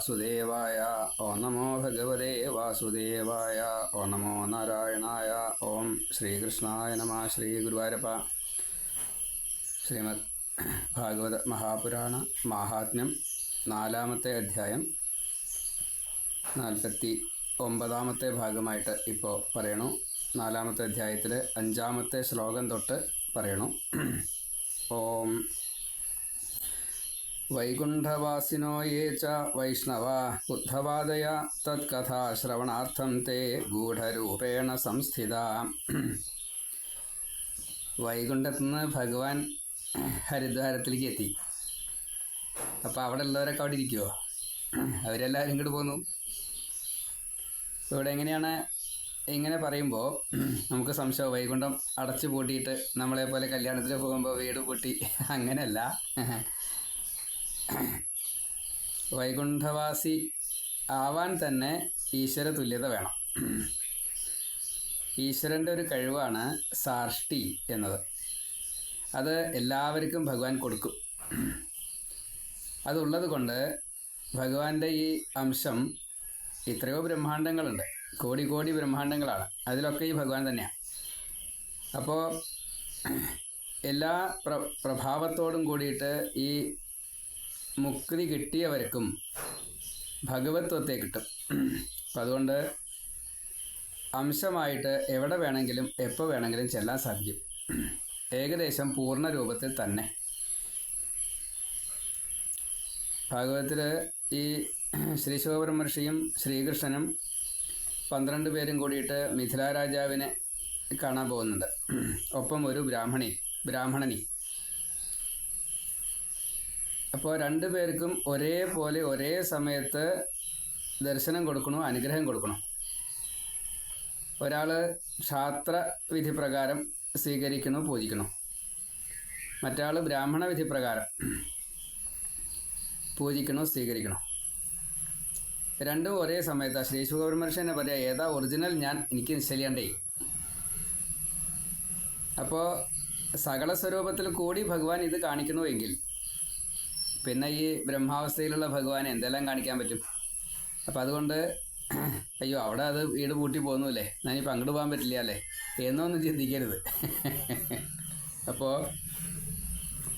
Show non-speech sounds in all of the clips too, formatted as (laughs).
വാസുദേവായ ഓ നമോ ഭഗവതേ വാസുദേവായ ഓ നമോ നാരായണായ ഓം ശ്രീകൃഷ്ണായ നമ ശ്രീ ഗുരുവായൂരപ്പ. ശ്രീമദ് ഭാഗവത മഹാപുരാണ മാഹാത്മ്യം നാലാമത്തെ അധ്യായം നാൽപ്പത്തി ഒമ്പതാമത്തെ ഭാഗമായിട്ട് ഇപ്പോൾ പറയണു. നാലാമത്തെ അധ്യായത്തിൽ അഞ്ചാമത്തെ ശ്ലോകം തൊട്ട് പറയണു. ഓം വൈകുണ്ഠവാസിനോ യേ ച വൈഷ്ണവ ബുദ്ധവാദയ തത്കഥാശ്രവണാർത്ഥം തേ ഗൂഢരൂപേണ സംസ്ഥിത വൈകുണ്ഠത്തു നിന്ന് ഭഗവാൻ ഹരിദ്വാരത്തിലേക്ക് എത്തി. അപ്പോൾ അവിടെ ഉള്ളവരൊക്കെ അവിടെ ഇരിക്കുമോ അവരെല്ലാവരും ഇങ്ങോട്ട് പോന്നു. ഇവിടെ എങ്ങനെയാണ്? ഇങ്ങനെ പറയുമ്പോൾ നമുക്ക് സംശയം വൈകുണ്ഠം അടച്ചു പൂട്ടിയിട്ട് നമ്മളെ പോലെ കല്യാണത്തിന് പോകുമ്പോൾ വീട് പൂട്ടി അങ്ങനെയല്ല. വൈകുണ്ഠവാസി ആവാൻ തന്നെ ഈശ്വര തുല്യത വേണം. ഈശ്വരന്റെ ഒരു കഴിവാണ് സാർഷ്ടി എന്നത്. അത് എല്ലാവർക്കും ഭഗവാൻ കൊടുക്കും. അതുള്ളത് കൊണ്ട് ഭഗവാന്റെ ഈ അംശം എത്രയോ ബ്രഹ്മാണ്ടങ്ങളുണ്ട് കോടി കോടി ബ്രഹ്മാണ്ടങ്ങളാണ് അതിലൊക്കെ ഈ ഭഗവാൻ തന്നെയാണ് അപ്പോൾ എല്ലാ പ്ര പ്രഭാവത്തോടും കൂടിയിട്ട് ഈ മുക്തി കിട്ടിയവർക്കും ഭഗവത്വത്തെ കിട്ടും. അപ്പം അതുകൊണ്ട് അംശമായിട്ട് എവിടെ വേണമെങ്കിലും എപ്പോൾ വേണമെങ്കിലും ചെല്ലാൻ സാധിക്കും. ഏകദേശം പൂർണ രൂപത്തിൽ തന്നെ. ഭാഗവതത്തിൽ ഈ ശ്രീ മഹർഷിയും ശ്രീകൃഷ്ണനും പന്ത്രണ്ട് പേരും കൂടിയിട്ട് മിഥില രാജാവിനെ കാണാൻ പോകുന്നുണ്ട്. ഒപ്പം ഒരു ബ്രാഹ്മണി ബ്രാഹ്മണനി. അപ്പോൾ രണ്ടു പേർക്കും ഒരേപോലെ ഒരേ സമയത്ത് ദർശനം കൊടുക്കണോ അനുഗ്രഹം കൊടുക്കണോ? ഒരാൾ ക്ഷാത്ര വിധി പ്രകാരം സ്വീകരിക്കണോ പൂജിക്കണോ മറ്റാൾ ബ്രാഹ്മണ വിധി പ്രകാരം പൂജിക്കണോ സ്വീകരിക്കണോ രണ്ടും ഒരേ സമയത്താണ് ശ്രീ ശുഖബ്രഹ്മർഷൻ എന്നെ പറയാം ഏതാ ഒറിജിനൽ ഞാൻ എനിക്ക് നിശ്ചയിക്കേണ്ടേ അപ്പോൾ സകല സ്വരൂപത്തിൽ കൂടി ഭഗവാൻ ഇത് കാണിക്കണമെങ്കിൽ പിന്നെ ഈ ബ്രഹ്മാവസ്ഥയിലുള്ള ഭഗവാനെ എന്തെല്ലാം കാണിക്കാൻ പറ്റും? അപ്പം അതുകൊണ്ട് അയ്യോ അവിടെ അത് വീട് പൂട്ടി പോകുന്നുല്ലേ ഞാനിപ്പോൾ അങ്ങോട്ട് പോകാൻ പറ്റില്ല അല്ലേ? എന്നൊന്നും ചിന്തിക്കരുത്. അപ്പോൾ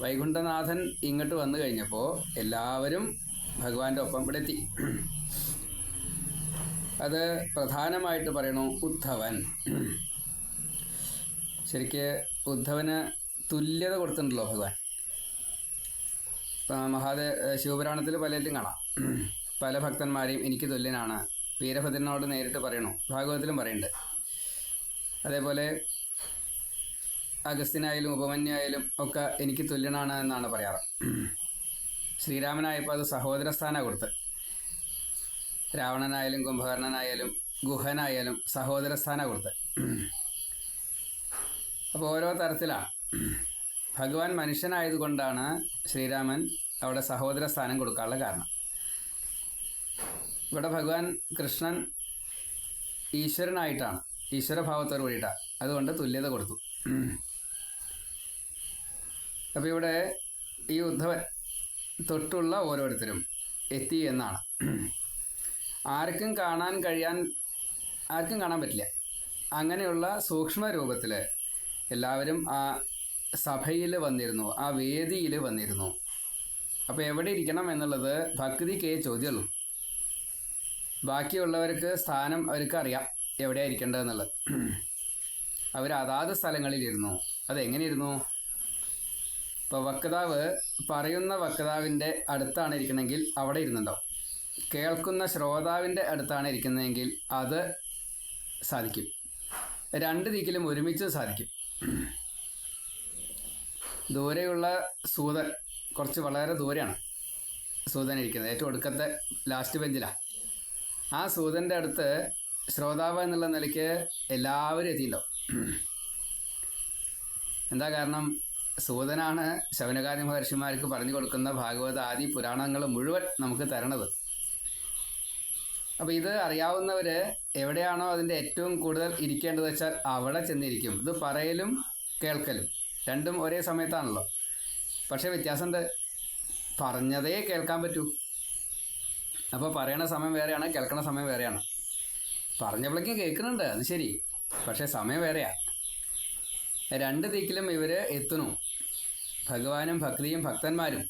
വൈകുണ്ഠനാഥൻ ഇങ്ങോട്ട് വന്നു കഴിഞ്ഞപ്പോൾ എല്ലാവരും ഭഗവാന്റെ ഒപ്പം ഇവിടെ എത്തി. അത് പ്രധാനമായിട്ട് പറയണു ഉദ്ധവൻ. ശരിക്ക് ഉദ്ധവന് തുല്യത കൊടുത്തിട്ടുണ്ടല്ലോ ഭഗവാൻ. മഹാദേ ശിവപുരാണത്തിൽ പലരിലും കാണാം. പല ഭക്തന്മാരെയും എനിക്ക് തുല്യനാണ്. വീരഭദ്രനോട് നേരിട്ട് പറയണു. ഭാഗവതത്തിലും പറയുന്നുണ്ട് അതേപോലെ അഗസ്തിനായാലും ഉപമന്യായാലും ഒക്കെ എനിക്ക് തുല്യനാണ് എന്നാണ് പറയാറ്. ശ്രീരാമനായപ്പോൾ അത് സഹോദര സ്ഥാനം കൊടുത്ത്. രാവണനായാലും കുംഭകർണനായാലും ഗുഹനായാലും സഹോദര സ്ഥാനം കൊടുത്ത്. അപ്പോൾ ഓരോ തരത്തിലാണ് ഭഗവാൻ മനുഷ്യനായതുകൊണ്ടാണ് ശ്രീരാമൻ അവിടെ സഹോദര സ്ഥാനം കൊടുക്കാനുള്ള കാരണം. ഇവിടെ ഭഗവാൻ കൃഷ്ണൻ ഈശ്വരനായിട്ടാണ്. ഈശ്വരഭാവത്തോട് കൂടിയിട്ടാണ് അതുകൊണ്ട് തുല്യത കൊടുത്തു. അപ്പോൾ ഇവിടെ ഈ ഉദ്ധവൻ തൊട്ടുള്ള ഓരോരുത്തരും എത്തി എന്നാണ്. ആർക്കും കാണാൻ കഴിയാൻ ആർക്കും കാണാൻ പറ്റില്ല. അങ്ങനെയുള്ള സൂക്ഷ്മ രൂപത്തിൽ എല്ലാവരും ആ സഭയിൽ വന്നിരുന്നു ആ വേദിയിൽ വന്നിരുന്നു. അപ്പോൾ എവിടെ ഇരിക്കണം എന്നുള്ളത് ഭക്തി ഭക്തിക്കേ ചോദ്യമുള്ളൂ. ബാക്കിയുള്ളവർക്ക് സ്ഥാനം അവർക്ക് അറിയാം എവിടെയാണ് ഇരിക്കേണ്ടതെന്നുള്ളത് അവർ അതാത് സ്ഥലങ്ങളിലിരുന്നു. അതെങ്ങനെയിരുന്നു? ഇപ്പോൾ വക്താവ് പറയുന്ന വക്താവിന്റെ അടുത്താണ് ഇരിക്കണമെങ്കിൽ അവിടെ ഇരുന്നുണ്ടാവും കേൾക്കുന്ന ശ്രോതാവിന്റെ അടുത്താണ് ഇരിക്കുന്നതെങ്കിൽ അത് സാധിക്കും. രണ്ട് ദിക്കിലും ഒരുമിച്ച് സാധിക്കും. ദൂരെയുള്ള സൂതൻ കുറച്ച് വളരെ ദൂരെയാണ് സൂതൻ ഇരിക്കുന്നത്. ഏറ്റവും ഒടുക്കത്തെ ലാസ്റ്റ് ബെഞ്ചിലാണ് ആ സൂതന്റെ അടുത്ത് ശ്രോതാവ് എന്നുള്ള നിലയ്ക്ക് എല്ലാവരും എത്തിയിട്ടുണ്ടാവും എന്താ കാരണം? സൂതനാണ് ശവനകാരി മഹർഷിമാർക്ക് പറഞ്ഞു കൊടുക്കുന്ന ഭാഗവത ആദി പുരാണങ്ങൾ മുഴുവൻ നമുക്ക് തരണത്. അപ്പോൾ ഇത് അറിയാവുന്നവർ എവിടെയാണോ അതിന്റെ ഏറ്റവും കൂടുതൽ ഇരിക്കേണ്ടത് വെച്ചാൽ അവിടെ ചെന്നിരിക്കും. ഇത് പറയലും കേൾക്കലും രണ്ടും ഒരേ സമയത്താണല്ലോ. പക്ഷേ വ്യത്യാസമുണ്ട്. പറഞ്ഞതേ കേൾക്കാൻ പറ്റൂ. അപ്പോൾ പറയണ സമയം വേറെയാണ് കേൾക്കണ സമയം വേറെയാണ്. പറഞ്ഞപ്പോഴേക്കും കേൾക്കുന്നുണ്ട് അത് ശരി. പക്ഷേ സമയം വേറെയാ. രണ്ട് ദിക്കിലും ഇവർ എത്തുന്നു. ഭഗവാനും ഭക്തിയും ഭക്തന്മാരും.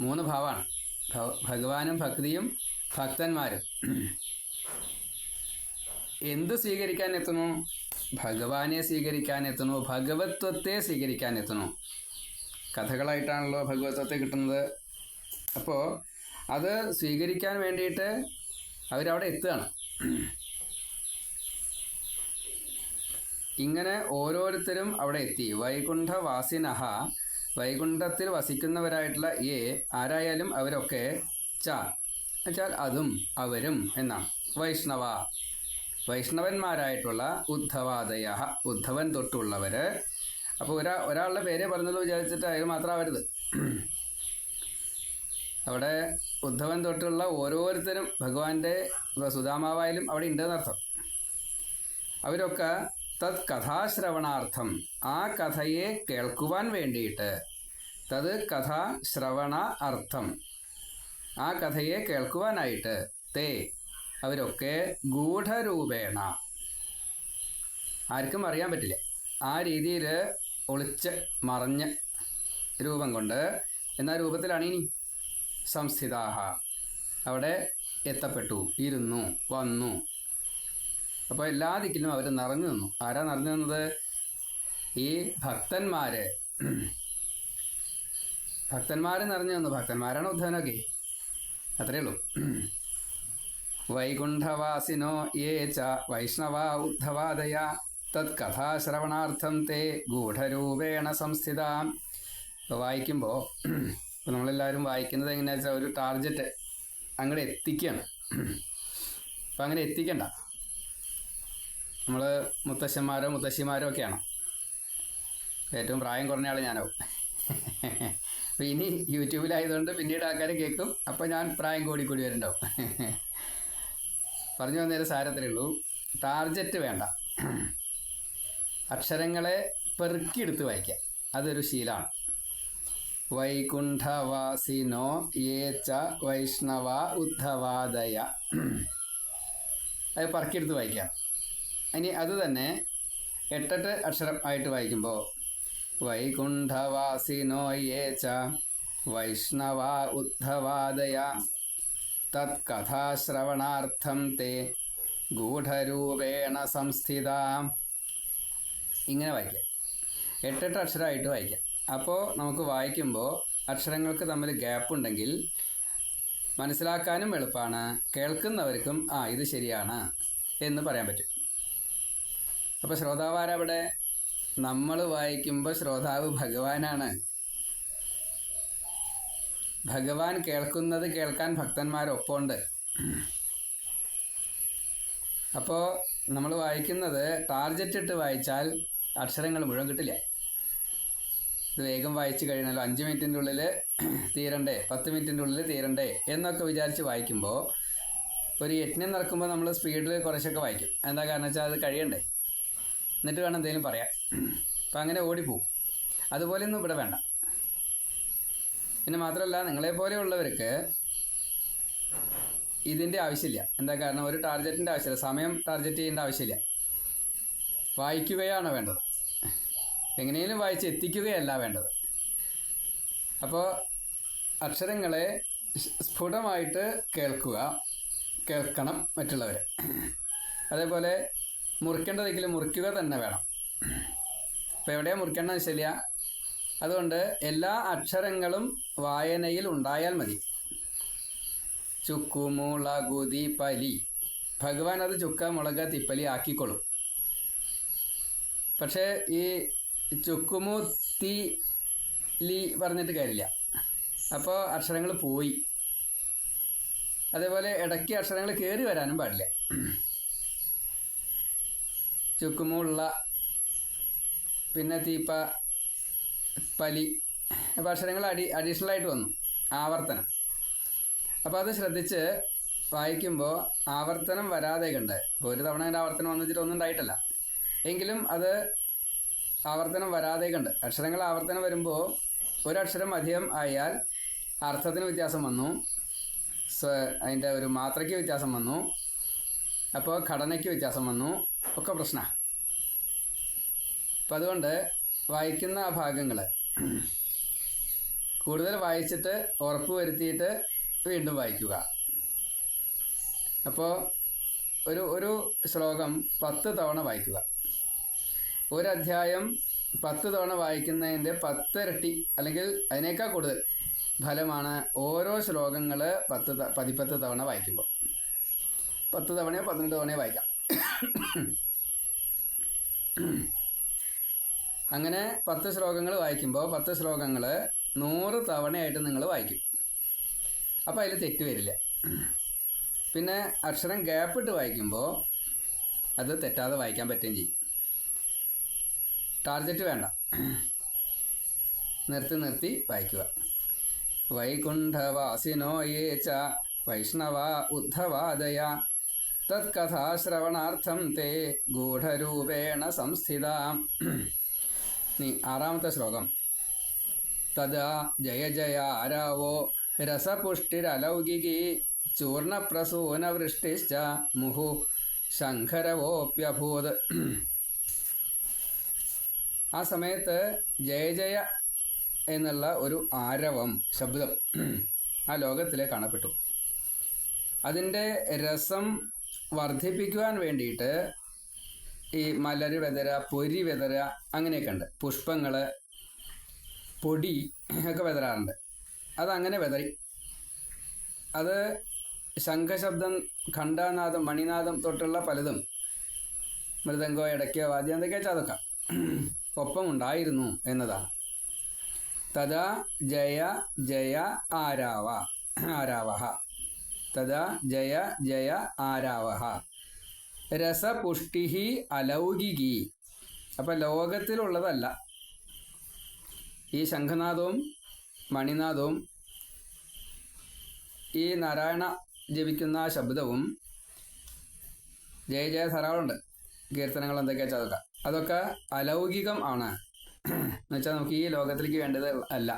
മൂന്ന് ഭാവമാണ് ഭഗവാനും ഭക്തിയും ഭക്തന്മാരും. എന്ത് സ്വീകരിക്കാൻ എത്തുന്നു? ഭഗവാനെ സ്വീകരിക്കാൻ എത്തുന്നു ഭഗവത്വത്തെ സ്വീകരിക്കാൻ എത്തുന്നു. കഥകളായിട്ടാണല്ലോ ഭഗവത്വത്തെ കിട്ടുന്നത്. അപ്പോൾ അത് സ്വീകരിക്കാൻ വേണ്ടിയിട്ട് അവരവിടെ എത്തുകയാണ്. ഇങ്ങനെ ഓരോരുത്തരും അവിടെ എത്തി. വൈകുണ്ഠവാസിനഹ വൈകുണ്ഠത്തിൽ വസിക്കുന്നവരായിട്ടുള്ള ഏ ആരായാലും അവരൊക്കെ ച എന്നുവെച്ചാൽ അതും അവരും എന്നാണ്. വൈഷ്ണവ. വൈഷ്ണവന്മാരായിട്ടുള്ള ഉദ്ധവാദയ ഉദ്ധവൻ തൊട്ടുള്ളവർ അപ്പോൾ ഒരാ ഒരാളുടെ പേരെ പറഞ്ഞത് വിചാരിച്ചിട്ട് അയാൾ മാത്രമാവരുത്. അവിടെ ഉദ്ധവൻ തൊട്ടുള്ള ഓരോരുത്തരും ഭഗവാന്റെ സുധാമാവായാലും അവിടെ ഉണ്ടെന്നർത്ഥം അവരൊക്കെ തത് കഥാശ്രവണാർത്ഥം ആ കഥയെ കേൾക്കുവാൻ വേണ്ടിയിട്ട് തത് കഥാശ്രവണ അർത്ഥം. ആ കഥയെ കേൾക്കുവാനായിട്ട് തേ അവരൊക്കെ ഗൂഢരൂപേണ. ആർക്കും അറിയാൻ പറ്റില്ല. ആ രീതിയിൽ ഒളിച്ച് മറഞ്ഞ് രൂപം കൊണ്ട്. എന്ന രൂപത്തിലാണ് ഇനി? സംസ്ഥിതാഹ. അവിടെ എത്തപ്പെട്ടു ഇരുന്നു വന്നു. അപ്പോൾ എല്ലാ ദിക്കിലും അവർ നിറഞ്ഞു നിന്നു. ആരാ നിറഞ്ഞു നിന്നത്? ഈ ഭക്തന്മാര്. ഭക്തന്മാര് നിറഞ്ഞു നിന്നു. ഭക്തന്മാരാണ് ഉദ്ധവനൊക്കെ. അത്രയേ ഉള്ളൂ. വൈകുണ്ഠവാസിനോ യേ ച വൈഷ്ണവ ഉദ്ധവാദയ. തത് കഥാശ്രവണാർത്ഥം തേ ഗൂഢരൂപേണ സംസ്ഥിത. ഇപ്പോൾ വായിക്കുമ്പോൾ ഇപ്പോൾ നമ്മളെല്ലാവരും വായിക്കുന്നത് എങ്ങനെയാണെന്ന് വെച്ചാൽ ഒരു ടാർജറ്റ് അങ്ങോട്ട് എത്തിക്കുകയാണ് അപ്പം അങ്ങനെ എത്തിക്കണ്ട. നമ്മൾ മുത്തശ്ശന്മാരോ മുത്തശ്ശിമാരോ ഒക്കെയാണ്? ഏറ്റവും പ്രായം കുറഞ്ഞ ആൾ ഞാനാവും. അപ്പോൾ ഇനി യൂട്യൂബിലായതുകൊണ്ട് പിന്നീട് ആൾക്കാർ കേൾക്കും. അപ്പോൾ ഞാൻ പ്രായം കൂടി കൂടി വരുന്നുണ്ടാവും പറഞ്ഞു വന്നേരം സാരത്തിലേ ഉള്ളൂ. ടാർജറ്റ് വേണ്ട. അക്ഷരങ്ങളെ പെറുക്കിയെടുത്ത് വായിക്കാം. അതൊരു ശീലമാണ്. വൈകുണ്ഠവാസിനോ ഏച്ച വൈഷ്ണവ ഉദ്ധവാദയ. അത് പറക്കിയെടുത്ത് വായിക്കാം. ഇനി അത് തന്നെ എട്ടെട്ട് അക്ഷരം ആയിട്ട് വായിക്കുമ്പോൾ വൈകുണ്ഠവാസിനോ ഏച്ച വൈഷ്ണവ ഉദ്ധവാദയ. തത് കഥാശ്രവണാർത്ഥം തേ ഗൂഢരൂപേണ സംസ്ഥിത. ഇങ്ങനെ വായിക്കാം. എട്ടെട്ട് അക്ഷരമായിട്ട് വായിക്കാം. അപ്പോൾ നമുക്ക് വായിക്കുമ്പോൾ അക്ഷരങ്ങൾക്ക് തമ്മിൽ ഗ്യാപ്പ് ഉണ്ടെങ്കിൽ മനസ്സിലാക്കാനും എളുപ്പമാണ് കേൾക്കുന്നവർക്കും ആ ഇത് ശരിയാണ് എന്ന് പറയാൻ പറ്റും. അപ്പോൾ ശ്രോതാവാരവിടെ നമ്മൾ വായിക്കുമ്പോൾ ശ്രോതാവ് ഭഗവാനാണ്. ഭഗവാൻ കേൾക്കുന്നത് കേൾക്കാൻ ഭക്തന്മാരൊപ്പമുണ്ട് അപ്പോൾ നമ്മൾ വായിക്കുന്നത് ടാർജറ്റ് ഇട്ട് വായിച്ചാൽ അക്ഷരങ്ങൾ മുഴുവൻ കിട്ടില്ല? ഇത് വേഗം വായിച്ചു കഴിഞ്ഞാലോ അഞ്ച് മിനിറ്റിന്റെ ഉള്ളിൽ തീരണ്ടേ? പത്ത് മിനിറ്റിന്റെ ഉള്ളിൽ തീരണ്ടേ? എന്നൊക്കെ വിചാരിച്ച് വായിക്കുമ്പോൾ ഒരു യജ്ഞം നടക്കുമ്പോൾ നമ്മൾ സ്പീഡിൽ കുറച്ചൊക്കെ വായിക്കും. എന്താ കാരണം വെച്ചാൽ അത് കഴിയണ്ടേ? എന്നിട്ട് വേണം എന്തെങ്കിലും പറയാം അപ്പം അങ്ങനെ ഓടിപ്പോവും അതുപോലെയൊന്നും ഇവിടെ വേണ്ട. പിന്നെ മാത്രമല്ല നിങ്ങളെപ്പോലെയുള്ളവർക്ക് ഇതിന്റെ ആവശ്യമില്ല. എന്താ കാരണം? ഒരു ടാർഗറ്റിന്റെ ആവശ്യമില്ല. സമയം ടാർഗറ്റ് ചെയ്യേണ്ട ആവശ്യമില്ല. വായിക്കുകയാണ് വേണ്ടത്? എങ്ങനെയും വായിച്ച് എത്തിക്കുകയല്ല വേണ്ടത്. അപ്പോൾ അക്ഷരങ്ങളെ സ്ഫുടമായിട്ട് കേൾക്കുക കേൾക്കണം മറ്റുള്ളവരെ. അതേപോലെ മുറിക്കേണ്ടതെങ്കിലും മുറിക്കുക തന്നെ വേണം. അപ്പോൾ എവിടെയാണ് മുറിക്കേണ്ടത് ശരിയാ അതുകൊണ്ട് എല്ലാ അക്ഷരങ്ങളും വായനയിൽ ഉണ്ടായാൽ മതി. ചുക്കു മുളകുതി പലി. ഭഗവാൻ അത് ചുക്ക മുളക് തിപ്പലി ആക്കിക്കൊള്ളും. പക്ഷേ ഈ ചുക്കുമു തി ലി പറഞ്ഞിട്ട് കാര്യമില്ല. അപ്പോൾ അക്ഷരങ്ങൾ പോയി. അതേപോലെ ഇടയ്ക്ക് അക്ഷരങ്ങൾ കയറി വരാനും പാടില്ല. ചുക്കുമുള്ള പിന്നെ തീപ്പ പലി അപ്പോൾ അക്ഷരങ്ങൾ അഡി അഡീഷണൽ ആയിട്ട് വന്നു. ആവർത്തനം. അപ്പോൾ അത് ശ്രദ്ധിച്ച് വായിക്കുമ്പോൾ ആവർത്തനം വരാതെ ഉണ്ട്. ഇപ്പോൾ ഒരു തവണ അതിന്റെ ആവർത്തനം വന്നിട്ട് ഒന്നും ഉണ്ടായിട്ടല്ല. എങ്കിലും അത് ആവർത്തനം വരാതെ കണ്ട്. അക്ഷരങ്ങൾ ആവർത്തനം വരുമ്പോൾ ഒരക്ഷരം അധികം ആയാൽ അർത്ഥത്തിന് വ്യത്യാസം വന്നു. അതിന്റെ ഒരു മാത്രയ്ക്ക് വ്യത്യാസം വന്നു. അപ്പോൾ ഘടനയ്ക്ക് വ്യത്യാസം വന്നു. ഒക്കെ പ്രശ്നമാണ് അപ്പം അതുകൊണ്ട് വായിക്കുന്ന ആ ഭാഗങ്ങൾ കൂടുതൽ വായിച്ചിട്ട് ഉറപ്പ് വരുത്തിയിട്ട് വീണ്ടും വായിക്കുക. അപ്പോൾ ഒരു ഒരു ശ്ലോകം പത്ത് തവണ വായിക്കുക. ഒരു അധ്യായം പത്ത് തവണ വായിക്കുന്നതിന്റെ പത്തിരട്ടി അല്ലെങ്കിൽ അതിനേക്കാൾ കൂടുതൽ ഫലമാണ് ഓരോ ശ്ലോകങ്ങൾ പത്ത് പതിപ്പത്ത് തവണ വായിക്കുമ്പോൾ. പത്ത് തവണയോ പന്ത്രണ്ട് തവണയോ വായിക്കാം. അങ്ങനെ പത്ത് ശ്ലോകങ്ങൾ വായിക്കുമ്പോൾ പത്ത് ശ്ലോകങ്ങൾ നൂറ് തവണയായിട്ട് നിങ്ങൾ വായിക്കും. അപ്പോൾ അതിൽ തെറ്റ് വരില്ല. പിന്നെ അക്ഷരം ഗ്യാപ്പിട്ട് വായിക്കുമ്പോൾ അത് തെറ്റാതെ വായിക്കാൻ പറ്റുകയും ചെയ്യും. ടാർജറ്റ് വേണ്ട. നിർത്തി നിർത്തി വായിക്കുക. വൈകുണ്ഠവാസിനോ യേ ച വൈഷ്ണവ ഉദ്ധവാദയ തത്കഥാശ്രവണാർത്ഥം തേ ഗൂഢരൂപേണ സംസ്ഥിത. നീ ആറാമത്തെ ശ്ലോകം. തഥാ ജയ ജയ ആരാവോ രസപുഷ്ടിരലൗകികി ചൂർണപ്രസൂനവൃഷ്ടിശ്ച മുഹു ശങ്കരവോപ്യഭൂത് ആ സമയത്ത് ജയ ജയ എന്നുള്ള ഒരു ആരവം ശബ്ദം ആ ലോകത്തിലെ കാണപ്പെട്ടു. അതിന്റെ രസം വർദ്ധിപ്പിക്കുവാൻ വേണ്ടിയിട്ട് ഈ മലര് വെതര പൊരി വെതര അങ്ങനെയൊക്കെ ഉണ്ട്. പുഷ്പങ്ങൾ പൊടി ഒക്കെ വെതരാറുണ്ട്. അതങ്ങനെ വെതറി. അത് ശംഖശബ്ദം ഖണ്ഡാനാദം മണിനാദം തൊട്ടുള്ള പലതും മൃദംഗോ ഇടയ്ക്കോ വാദ്യം എന്തൊക്കെയാ വെച്ചാൽ അതൊക്കെ. ഒപ്പമുണ്ടായിരുന്നു എന്നതാണ് തഥാ ജയ ജയ ആരാവ. ആരാവഹ. തഥാ ജയ ജയ ആരാവഹ. രസപുഷ്ടി അലൗകികി. അപ്പം ലോകത്തിലുള്ളതല്ല. ഈ ശംഖനാഥവും മണിനാഥവും ഈ നാരായണ ജപിക്കുന്ന ശബ്ദവും ജയ ജയ ധാരാളമുണ്ട്. കീർത്തനങ്ങൾ എന്തൊക്കെയാ വെച്ചാൽ അതൊക്കെ അലൗകികം ആണ്. എന്നുവെച്ചാൽ നമുക്ക് ഈ ലോകത്തിലേക്ക് വേണ്ടത് അല്ല.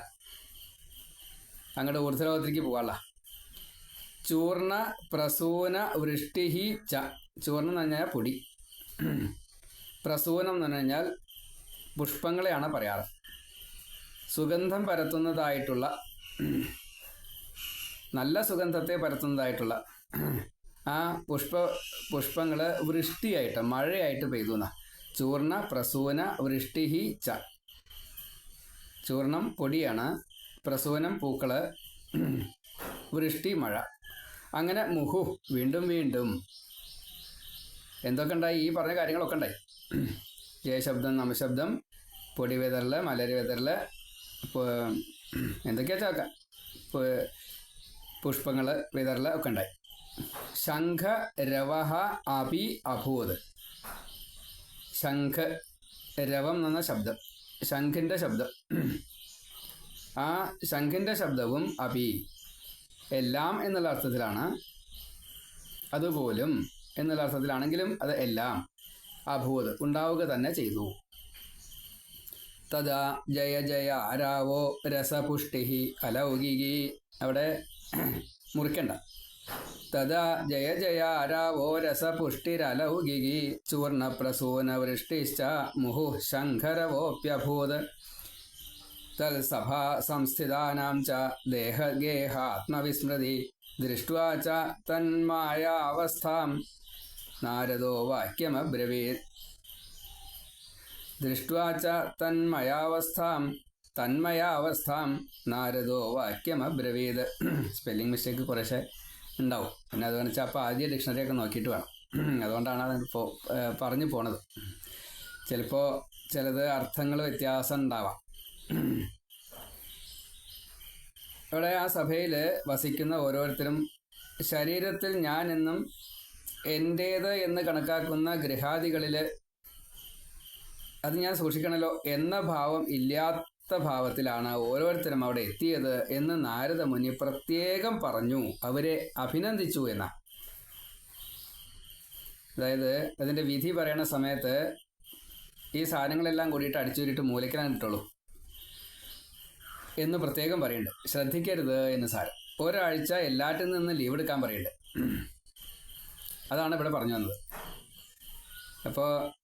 അങ്ങോട്ട് ഊർധ്വലോകത്തിലേക്ക് പോകാനുള്ള. ചൂർണ പ്രസൂന വൃഷ്ടിഹി ച. ചൂർണം എന്ന് പറഞ്ഞാൽ പൊടി. പ്രസൂനം എന്ന് പറഞ്ഞു കഴിഞ്ഞാൽ പുഷ്പങ്ങളെയാണ് പറയാറ്. സുഗന്ധം പരത്തുന്നതായിട്ടുള്ള നല്ല സുഗന്ധത്തെ പരത്തുന്നതായിട്ടുള്ള ആ പുഷ്പ പുഷ്പങ്ങൾ വൃഷ്ടിയായിട്ട് മഴയായിട്ട് പെയ്തു എന്നാ ചൂർണ പ്രസൂന വൃഷ്ടിഹി ച. ചൂർണം പൊടിയാണ്. പ്രസൂനം പൂക്കൾ (clears throat) വൃഷ്ടി മഴ. അങ്ങനെ മുഹു വീണ്ടും വീണ്ടും. എന്തൊക്കെ ഉണ്ടായി ഈ പറഞ്ഞ കാര്യങ്ങളൊക്കെ ഉണ്ടായി. (clears throat) ജയശബ്ദം നമശബ്ദം പൊടി വെതറിൽ മലരി വെതറിൽ (clears throat) എന്തൊക്കെയാ ചാക്ക? പുഷ്പങ്ങൾ വിതറിൽ ഒക്കെ ഉണ്ടായി. ശംഖ രവഹ അപി അഭൂത്. ശംഖ് രവം എന്ന ശബ്ദം. ശംഖിന്റെ ശബ്ദം. ആ ശംഖിന്റെ ശബ്ദവും അപി എല്ലാം എന്നുള്ള അർത്ഥത്തിലാണ്. അതുപോലും എന്നുള്ള അർത്ഥത്തിലാണെങ്കിലും അത് എല്ലാം അഭൂത് ഉണ്ടാവുക തന്നെ ചെയ്തു. തഥാ ജയ ജയ രാവോ രസപുഷ്ടി അലൗകികി. അവിടെ മുറിക്കണ്ട. തഥാ ജയ ജയ ആരാവോ രസപുഷ്ടിരലൗകികി ചൂർണപ്രസൂനവൃഷ്ടിശ്ച മുഹു ശങ്കരവോപ്യഭൂത് തൽസഭാ സംസ്ഥിതാനാം ച ദേഹഗേഹാത്മവിസ്മൃതി ദൃഷ്ട്വാ ച തന്മായാവസ്ഥാം. നാരദോ വാക്യമബ്രവീത്. ദൃഷ്ട്വാ ച തന്മയാവസ്ഥാം. തന്മയാവസ്ഥാം. നാരദോ വാക്യമബ്രവീത്. (clears throat) സ്പെല്ലിംഗ് മിസ്റ്റേക്ക് കുറേശ്ശെ. ഉണ്ടാവും. പിന്നെ അതുകൊണ്ട് വെച്ചാൽ അപ്പോൾ ആദ്യം ഡിക്ഷണറിയൊക്കെ നോക്കിയിട്ട് വേണം. അതുകൊണ്ടാണ് അത് പറഞ്ഞു പോണത്. ചിലപ്പോൾ ചിലത് അർത്ഥങ്ങൾ വ്യത്യാസം ഉണ്ടാവാം. ഇവിടെ ആ സഭയിൽ വസിക്കുന്ന ഓരോരുത്തരും ശരീരത്തിൽ ഞാൻ എന്നും എന്റേത് എന്ന് കണക്കാക്കുന്ന ഗൃഹാദികളിൽ അത് ഞാൻ സൂക്ഷിക്കണമല്ലോ എന്ന ഭാവം ഇല്ലാത്ത ഭാവത്തിലാണ് ഓരോരുത്തരും അവിടെ എത്തിയത് എന്ന് നാരദ മുനി പ്രത്യേകം പറഞ്ഞു. അവരെ അഭിനന്ദിച്ചു എന്ന. അതായത് അതിന്റെ വിധി പറയുന്ന സമയത്ത് ഈ സാധനങ്ങളെല്ലാം കൂടിയിട്ട് അടിച്ചുരിട്ട് മൂലയ്ക്കാൻ കിട്ടുള്ളൂ എന്ന് പ്രത്യേകം പറയുന്നുണ്ട് ശ്രദ്ധിക്കരുത് എന്ന് സാരം. ഒരാഴ്ച എല്ലാറ്റിൽ നിന്ന് ലീവ് എടുക്കാൻ പറയുന്നുണ്ട് അതാണ് ഇവിടെ പറഞ്ഞു വന്നത്. അപ്പോൾ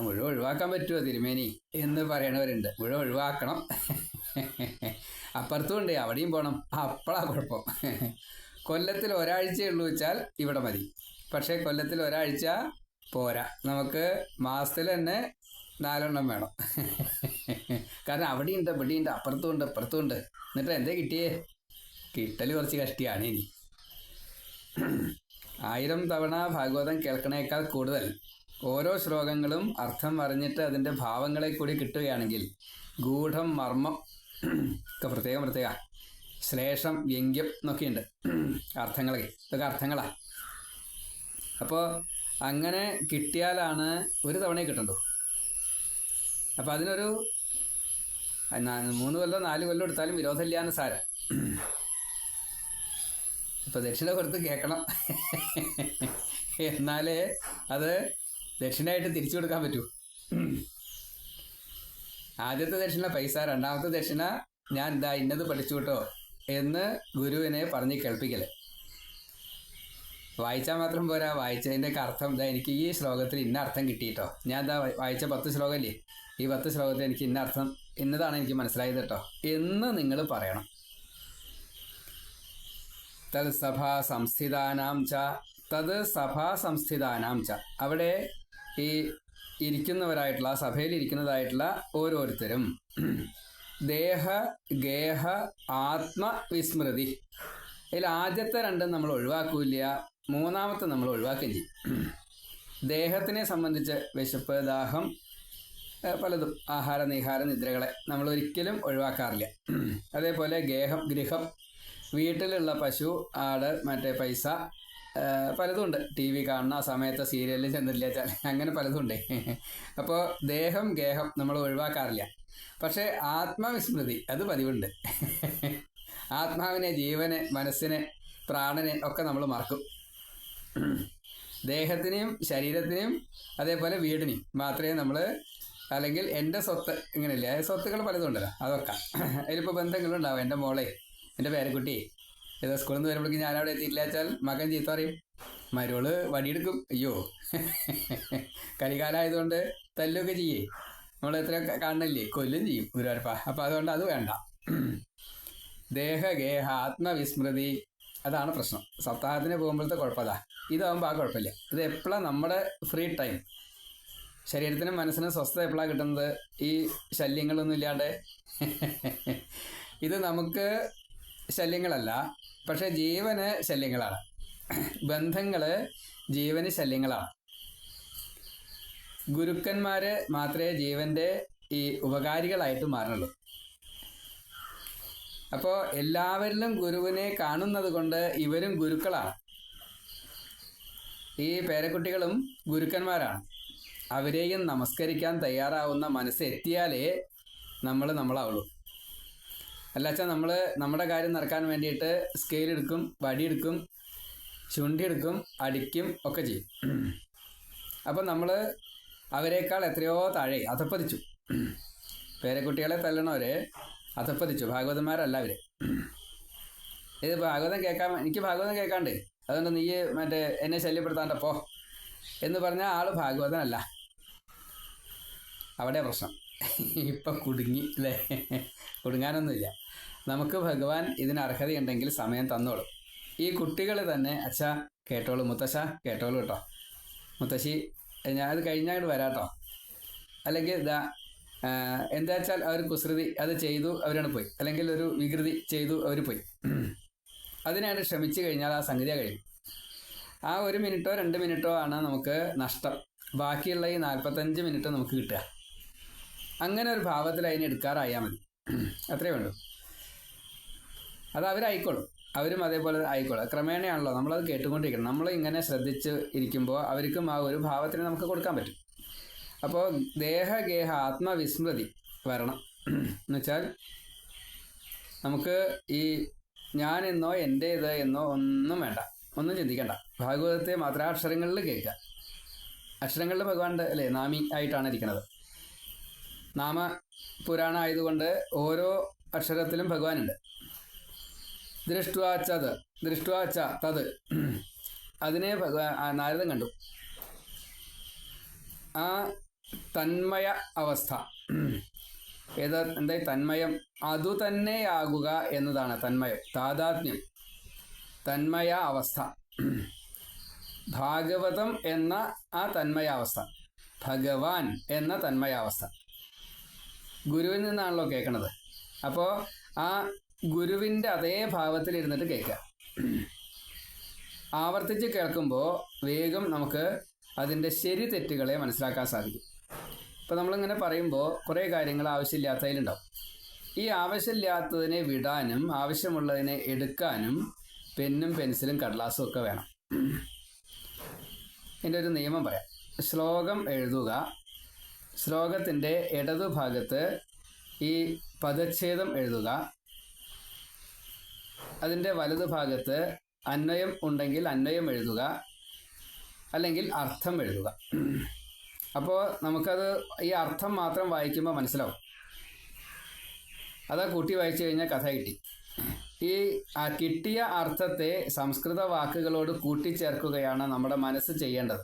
മുഴുവൻ ഒഴിവാക്കാൻ പറ്റുമോ തിരുമേനി എന്ന് പറയണവരുണ്ട്. മുഴുവൻ ഒഴിവാക്കണം. അപ്പുറത്തും ഉണ്ട് അവിടെയും പോകണം അപ്പോഴാ കുഴപ്പം. കൊല്ലത്തിൽ ഒരാഴ്ചയേ ഉള്ളൂ വെച്ചാൽ ഇവിടെ മതി. പക്ഷേ കൊല്ലത്തിൽ ഒരാഴ്ച പോരാ. നമുക്ക് മാസത്തിൽ തന്നെ നാലെണ്ണം വേണം. കാരണം അവിടെയുണ്ട് ഇവിടെയുണ്ട് അപ്പുറത്തും ഉണ്ട് അപ്പുറത്തും ഉണ്ട് എന്നിട്ട് എന്തേ കിട്ടിയേ? കിട്ടൽ കുറച്ച് കഷ്ടിയാണ് ഇനി. ആയിരം തവണ ഭാഗവതം കേൾക്കണേക്കാൾ കൂടുതൽ. ഓരോ ശ്ലോകങ്ങളും അർത്ഥം അറിഞ്ഞിട്ട് അതിന്റെ ഭാവങ്ങളെ കൂടി കിട്ടുകയാണെങ്കിൽ ഗൂഢം മർമ്മം ഒക്കെ പ്രത്യേകം പ്രത്യേക. ശ്ലേഷം വ്യംഗ്യം എന്നൊക്കെയുണ്ട്. അർത്ഥങ്ങളൊക്കെ ഇതൊക്കെ അർത്ഥങ്ങളാണ് അപ്പോൾ അങ്ങനെ കിട്ടിയാലാണ് ഒരു തവണയെ കിട്ടണ്ടോ. അപ്പോൾ അതിനൊരു മൂന്ന് കൊല്ലം നാല് കൊല്ലം എടുത്താലും വിരോധമില്ലാന്ന് സാരം. ഇപ്പോൾ ദക്ഷിണ കൊടുത്ത് കേൾക്കണം. എന്നാലേ അത് ദക്ഷിണയായിട്ട് തിരിച്ചു കൊടുക്കാൻ പറ്റൂ. ആദ്യത്തെ ദക്ഷിണ പൈസ രണ്ടാമത്തെ ദക്ഷിണ ഞാൻ ഇതാ ഇന്നത് പഠിച്ചു കേട്ടോ എന്ന് ഗുരുവിനെ പറഞ്ഞ് കേൾപ്പിക്കൽ. വായിച്ചാൽ മാത്രം പോരാ. വായിച്ചതിന്റെ ഒക്കെ അർത്ഥം ഇതാ എനിക്ക് ഈ ശ്ലോകത്തിൽ ഇന്ന അർത്ഥം കിട്ടിയിട്ടോ ഞാൻ ഇതാ വായി- വായിച്ച പത്ത് ശ്ലോകമല്ലേ ഈ പത്ത് ശ്ലോകത്തിൽ എനിക്ക് ഇന്ന അർത്ഥം ഇന്നതാണ് എനിക്ക് മനസ്സിലായത് കേട്ടോ എന്ന് നിങ്ങൾ പറയണം. തത് സഭാ സംസ്ഥിതാനാം ച തത് സഭാ സംസ്ഥിതാനാം ച. അവിടെ ഈ ഇരിക്കുന്നവരായിട്ടുള്ള ആ സഭയിൽ ഇരിക്കുന്നതായിട്ടുള്ള ഓരോരുത്തരും. ദേഹ ഗേഹ ആത്മവിസ്മൃതി ഇതിൽ ആദ്യത്തെ രണ്ടും നമ്മൾ ഒഴിവാക്കൂല മൂന്നാമത്തെ നമ്മൾ ഒഴിവാക്കുകയും ചെയ്യും ദേഹത്തിനെ സംബന്ധിച്ച് വിശപ്പ് ദാഹം പലതും ആഹാര നിഹാര നിദ്രകളെ നമ്മൾ ഒരിക്കലും ഒഴിവാക്കാറില്ല. അതേപോലെ ഗേഹം ഗൃഹം വീട്ടിലുള്ള പശു ആട് മറ്റേ പൈസ ഏഹ് പലതും ഉണ്ട് ടി വി കാണുന്ന ആ സമയത്ത് സീരിയലിൽ ചെന്നില്ല അങ്ങനെ പലതും ഉണ്ട് (laughs) അപ്പോൾ ദേഹം ഗേഹം നമ്മൾ ഒഴിവാക്കാറില്ല. പക്ഷേ ആത്മവിസ്മൃതി അത് പതിവുണ്ട്. (laughs) ആത്മാവിനെ ജീവനെ മനസ്സിനെ പ്രാണനെ ഒക്കെ നമ്മൾ മറക്കും. (clears throat) ദേഹത്തിനെയും ശരീരത്തിനെയും അതേപോലെ വീടിനെയും മാത്രമേ നമ്മൾ അല്ലെങ്കിൽ എന്റെ സ്വത്ത് ഇങ്ങനെയല്ലേ? സ്വത്തുക്കൾ പലതും ഉണ്ടല്ലോ അതൊക്കെ. (clears throat) അതിലിപ്പോൾ ബന്ധങ്ങളുണ്ടാവും. എന്റെ മോളെ എന്റെ പേരക്കുട്ടി ഏതോ സ്കൂളിൽ നിന്ന് വരുമ്പോഴേക്കും ഞാൻ അവിടെ എത്തിയിട്ടില്ല വെച്ചാൽ മകൻ ചീത്ത പറയും. മരുവൾ വടിയെടുക്കും. അയ്യോ. കരികാലായതുകൊണ്ട് തല്ലൊക്കെ ചെയ്യേ. നമ്മൾ എത്ര കാണില്ലേ കൊല്ലും ചെയ്യും ഗുരുവാരപ്പ അപ്പം അതുകൊണ്ട് അത് വേണ്ട. ദേഹഗേഹ ആത്മവിസ്മൃതി അതാണ് പ്രശ്നം. സപ്താഹത്തിന് പോകുമ്പോഴത്തെ കുഴപ്പമില്ല ഇതാകുമ്പോൾ ആ കുഴപ്പമില്ല. ഇത് എപ്പോഴാണ് നമ്മുടെ ഫ്രീ ടൈം ശരീരത്തിനും മനസ്സിനും സ്വസ്ഥത എപ്പോഴാണ് കിട്ടുന്നത്? ഈ ശല്യങ്ങളൊന്നും ഇല്ലാണ്ട്. ഇത് നമുക്ക് ശല്യങ്ങളല്ല. പക്ഷെ ജീവന് ശല്യങ്ങളാണ്. ബന്ധങ്ങൾ ജീവന് ശല്യങ്ങളാണ്. ഗുരുക്കന്മാര് മാത്രമേ ജീവന്റെ ഈ ഉപകാരികളായിട്ട് മാറുള്ളൂ അപ്പോൾ എല്ലാവരിലും ഗുരുവിനെ കാണുന്നത് കൊണ്ട് ഇവരും ഗുരുക്കളാണ്. ഈ പേരക്കുട്ടികളും ഗുരുക്കന്മാരാണ്. അവരെയും നമസ്കരിക്കാൻ തയ്യാറാവുന്ന മനസ്സെത്തിയാലേ നമ്മൾ നമ്മളാവുള്ളൂ. അല്ലാച്ചാൽ നമ്മൾ നമ്മുടെ കാര്യം നടക്കാൻ വേണ്ടിയിട്ട് സ്കെയിൽ എടുക്കും വടിയെടുക്കും ചുണ്ടിയെടുക്കും അടിക്കും ഒക്കെ ചെയ്യും. അപ്പം നമ്മൾ അവരെക്കാൾ എത്രയോ താഴെ അധപ്പതിച്ചു. പേരക്കുട്ടികളെ തല്ലണവരെ അധപ്പതിച്ചു. ഭാഗവതന്മാരല്ല അവർ. ഇത് ഭാഗവതം കേൾക്കാൻ എനിക്ക് ഭാഗവതം കേൾക്കാണ്ട്. അതുകൊണ്ട് നീ മറ്റേ എന്നെ ശല്യപ്പെടുത്താണ്ടപ്പോ എന്ന് പറഞ്ഞാൽ ആൾ ഭാഗവതനല്ല. അവിടെ പ്രശ്നം. ഇപ്പൊ കുടുങ്ങി അല്ലേ കുടുങ്ങാനൊന്നുമില്ല. നമുക്ക് ഭഗവാൻ ഇതിന് അർഹതയുണ്ടെങ്കിൽ സമയം തന്നോളും. ഈ കുട്ടികൾ തന്നെ അച്ഛാ കേട്ടോളൂ. മുത്തശ്ശ കേട്ടോളൂ കേട്ടോ. മുത്തശ്ശി ഞാൻ അത് കഴിഞ്ഞാൽ വരാട്ടോ അല്ലെങ്കിൽ ഇതാ എന്താ വെച്ചാൽ അവർ കുസൃതി അത് ചെയ്തു അവരാണ് പോയി. അല്ലെങ്കിൽ ഒരു വികൃതി ചെയ്തു അവർ പോയി. അതിനാണ് ശ്രമിച്ചു കഴിഞ്ഞാൽ ആ സംഗതി കഴിയും. ആ ഒരു മിനിറ്റോ രണ്ട് മിനിറ്റോ ആണ് നമുക്ക് നഷ്ടം. ബാക്കിയുള്ള ഈ നാൽപ്പത്തഞ്ച് മിനിറ്റ് നമുക്ക് കിട്ടുക. അങ്ങനെ ഒരു ഭാവത്തിൽ അതിനെ എടുക്കാറായാൽ മതി. അത്രേ വേണ്ടൂ അത് അവരായിക്കോളും. അവരും അതേപോലെ ആയിക്കോളും. ക്രമേണയാണല്ലോ നമ്മളത് കേട്ടുകൊണ്ടിരിക്കണം നമ്മൾ ഇങ്ങനെ ശ്രദ്ധിച്ച് ഇരിക്കുമ്പോൾ അവർക്കും ആ ഒരു ഭാവത്തിന് നമുക്ക് കൊടുക്കാൻ പറ്റും. അപ്പോൾ ദേഹഗേഹ ആത്മവിസ്മൃതി വരണം. എന്നുവെച്ചാൽ നമുക്ക് ഈ ഞാൻ എന്നോ ഇത് എന്നോ ഒന്നും വേണ്ട. ഒന്നും ചിന്തിക്കണ്ട. ഭാഗവതത്തെ മാത്രം അക്ഷരങ്ങളിൽ കേൾക്കുക. അക്ഷരങ്ങളിൽ ഭഗവാന്റെ അല്ലേ നാമി ആയിട്ടാണ് ഇരിക്കുന്നത്. നാമ പുരാണ ആയതുകൊണ്ട് ഓരോ അക്ഷരത്തിലും ഭഗവാനുണ്ട്. ദൃഷ്ടുവാച്ചത് ദൃഷ്ടുവാച്ച തത്. അതിനെ ഭഗവാൻ നാരദൻ കണ്ടു. ആ തന്മയ അവസ്ഥ. ഏത് എന്താ തന്മയം. അതു തന്നെയാകുക എന്നതാണ് തന്മയം താതാത്മ്യം തന്മയ അവസ്ഥ. ഭാഗവതം എന്ന ആ തന്മയാവസ്ഥ. ഭഗവാൻ എന്ന തന്മയാവസ്ഥ. ഗുരുവിൽ നിന്നാണല്ലോ കേൾക്കണത് അപ്പോൾ ആ ഗുരുവിന്റെ അതേ ഭാവത്തിൽ ഇരുന്നിട്ട് കേൾക്കുക ആവർത്തിച്ച് കേൾക്കുമ്പോൾ വേഗം നമുക്ക് അതിന്റെ ശരി തെറ്റുകളെ മനസ്സിലാക്കാൻ സാധിക്കും. ഇപ്പോൾ നമ്മളിങ്ങനെ പറയുമ്പോൾ കുറേ കാര്യങ്ങൾ ആവശ്യമില്ലാത്തതിലുണ്ടാവും. ഈ ആവശ്യമില്ലാത്തതിനെ വിടാനും ആവശ്യമുള്ളതിനെ എടുക്കാനും പെന്നും പെൻസിലും കടലാസും ഒക്കെ വേണം. എന്റെ ഒരു നിയമം പറയാം. ശ്ലോകം എഴുതുക. ശ്ലോകത്തിന്റെ ഇടതുഭാഗത്ത് ഈ പദച്ഛേദം എഴുതുക. അതിന്റെ വലതുഭാഗത്ത് അന്വയം ഉണ്ടെങ്കിൽ അന്വയം എഴുതുക. അല്ലെങ്കിൽ അർത്ഥം എഴുതുക. അപ്പോൾ നമുക്കത് ഈ അർത്ഥം മാത്രം വായിക്കുമ്പോൾ മനസ്സിലാവും. അതാ കൂട്ടി വായിച്ചു കഴിഞ്ഞാൽ കഥ കിട്ടി. ഈ കിട്ടിയ അർത്ഥത്തെ സംസ്കൃത വാക്കുകളോട് കൂട്ടിച്ചേർക്കുകയാണ് നമ്മുടെ മനസ്സ് ചെയ്യേണ്ടത്.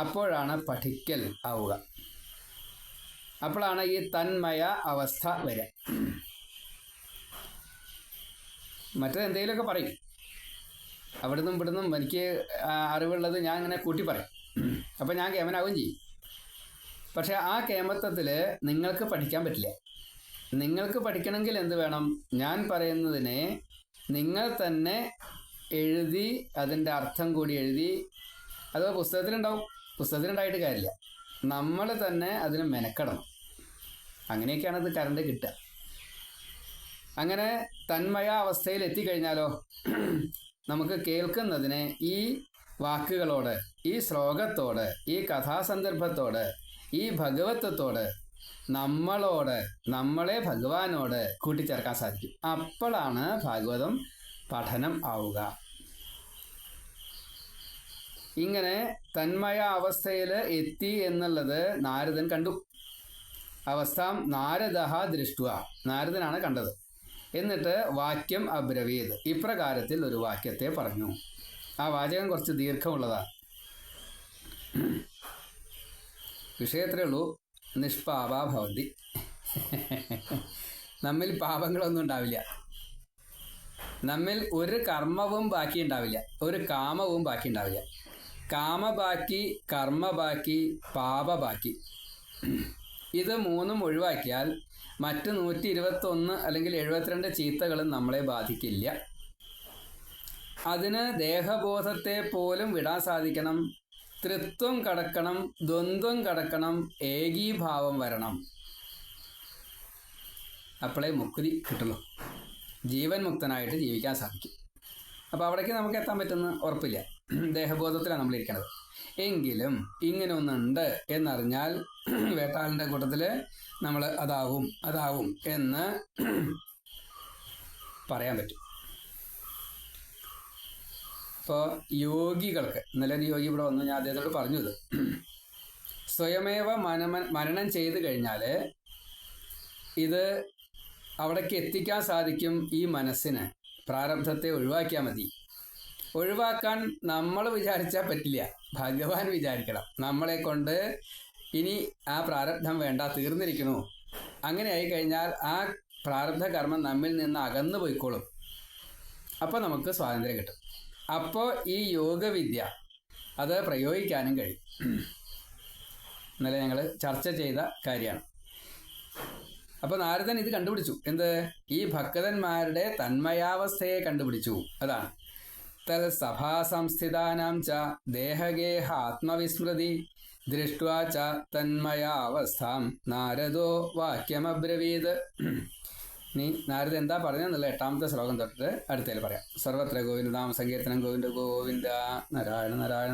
അപ്പോഴാണ് പഠിക്കൽ ആവുക. അപ്പോഴാണ് ഈ തന്മയ അവസ്ഥ വരിക. മറ്റേത് എന്തെങ്കിലുമൊക്കെ പറയും. അവിടുന്നും ഇവിടുന്നും എനിക്ക് അറിവുള്ളത് ഞാൻ ഇങ്ങനെ കൂട്ടി പറയും. അപ്പം ഞാൻ കേമനാവുകയും ചെയ്യും. പക്ഷേ ആ കേമത്വത്തിൽ നിങ്ങൾക്ക് പഠിക്കാൻ പറ്റില്ല. നിങ്ങൾക്ക് പഠിക്കണമെങ്കിൽ എന്ത് വേണം? ഞാൻ പറയുന്നതിനെ നിങ്ങൾ തന്നെ എഴുതി അതിന്റെ അർത്ഥം കൂടി എഴുതി അത് പുസ്തകത്തിലുണ്ടാവും? പുസ്തകത്തിലുണ്ടായിട്ട് കാര്യമില്ല. നമ്മൾ തന്നെ അതിന് മെനക്കെടണം. അങ്ങനെയൊക്കെയാണ് ഇത് കറണ്ട് കിട്ടുക. അങ്ങനെ തന്മയ അവസ്ഥയിൽ എത്തിക്കഴിഞ്ഞാലോ നമുക്ക് കേൾക്കുന്നതിന് ഈ വാക്കുകളോട് ഈ ശ്ലോകത്തോട് ഈ കഥാസന്ദർഭത്തോട് ഈ ഭഗവത്വത്തോട് നമ്മളോട് നമ്മളെ ഭഗവാനോട് കൂട്ടിച്ചേർക്കാൻ സാധിക്കും. അപ്പോഴാണ് ഭാഗവതം പഠനം ആവുക. ഇങ്ങനെ തന്മയ അവസ്ഥയിൽ എത്തി എന്നുള്ളത് നാരദൻ കണ്ടു. അവസ്ഥ നാരദ ദൃഷ്ടുവ. നാരദനാണ് കണ്ടത്. എന്നിട്ട് വാക്യം അബ്രവീത് ഇപ്രകാരത്തിൽ ഒരു വാക്യത്തെ പറഞ്ഞു. ആ വാചകം കുറച്ച് ദീർഘമുള്ളതാണ് വിഷയത്രേ ഉള്ളൂ. നിഷ്പാപ ഭവന്തി. നമ്മിൽ പാപങ്ങളൊന്നും ഉണ്ടാവില്ല. നമ്മിൽ ഒരു കർമ്മവും ബാക്കി ഉണ്ടാവില്ല. ഒരു കാമവും ബാക്കി ഉണ്ടാവില്ല. കാമ കർമ്മബാക്കി പാപബാക്കി ബാക്കി പാപ ബാക്കി. ഇത് മൂന്നും ഒഴിവാക്കിയാൽ മറ്റ് നൂറ്റി ഇരുപത്തൊന്ന് അല്ലെങ്കിൽ എഴുപത്തിരണ്ട് ചീത്തകളും നമ്മളെ ബാധിക്കില്ല. അതിന് ദേഹബോധത്തെ പോലും വിടാൻ സാധിക്കണം. തൃത്വം കടക്കണം ദ്വന്ദ്വം കടക്കണം ഏകീഭാവം വരണം. അപ്പോളേ മുക്തി കിട്ടുള്ളൂ. ജീവൻ മുക്തനായിട്ട് ജീവിക്കാൻ സാധിക്കും. അപ്പോൾ അവിടേക്ക് നമുക്ക് എത്താൻ പറ്റുന്ന ഉറപ്പില്ല. ദേഹബോധത്തിലാണ് നമ്മൾ ഇരിക്കുന്നത് എങ്കിലും ഇങ്ങനെ ഒന്നുണ്ട് എന്നറിഞ്ഞാൽ (clears throat) വേട്ടാളിന്റെ കൂട്ടത്തിൽ നമ്മൾ അതാവും അതാവും എന്ന് (clears throat) പറയാൻ പറ്റും. അപ്പോൾ യോഗികൾക്ക് ഇന്നലെ യോഗി ഇവിടെ വന്നു ഞാൻ അദ്ദേഹത്തോട് പറഞ്ഞു ഇത്. (clears throat) സ്വയമേവ മനമ മരണം ചെയ്തു കഴിഞ്ഞാൽ ഇത് അവിടേക്ക് എത്തിക്കാൻ സാധിക്കും ഈ മനസ്സിന്. പ്രാരബ്ധത്തെ ഒഴിവാക്കിയാൽ മതി. ഒഴിവാക്കാൻ നമ്മൾ വിചാരിച്ചാൽ പറ്റില്ല. ഭഗവാൻ വിചാരിക്കണം. നമ്മളെ കൊണ്ട് ഇനി ആ പ്രാരബ്ധം വേണ്ട തീർന്നിരിക്കുന്നു അങ്ങനെ ആയി കഴിഞ്ഞാൽ ആ പ്രാരബ്ധ കർമ്മം നമ്മിൽ നിന്ന് അകന്നു പോയിക്കോളും. അപ്പോൾ നമുക്ക് സ്വാതന്ത്ര്യം കിട്ടും. അപ്പോൾ ഈ യോഗവിദ്യ അത് പ്രയോഗിക്കാനും കഴിയും. ഇന്നലെ ഞങ്ങൾ ചർച്ച ചെയ്ത കാര്യമാണ്. അപ്പോൾ നാരദൻ ഇത് കണ്ടുപിടിച്ചു. എന്ത്? ഈ ഭക്തന്മാരുടെ തന്മയാവസ്ഥയെ കണ്ടുപിടിച്ചു. അതാണ്. തൽ സഭാസംസ്ഥിതാനാം ച ആത്മവിസ്മൃതി ദൃഷ്ട്വാ നാരദോ വാക്യമബ്രവീത്. നീ നാരദ എന്താ പറഞ്ഞെന്നുള്ള എട്ടാമത്തെ ശ്ലോകം തൊട്ടിട്ട് അടുത്തേൽ പറയാം. സർവത്ര ഗോവിന്ദ നാമ സങ്കീർത്തനം ഗോവിന്ദ ഗോവിന്ദ നാരായണ നാരായണ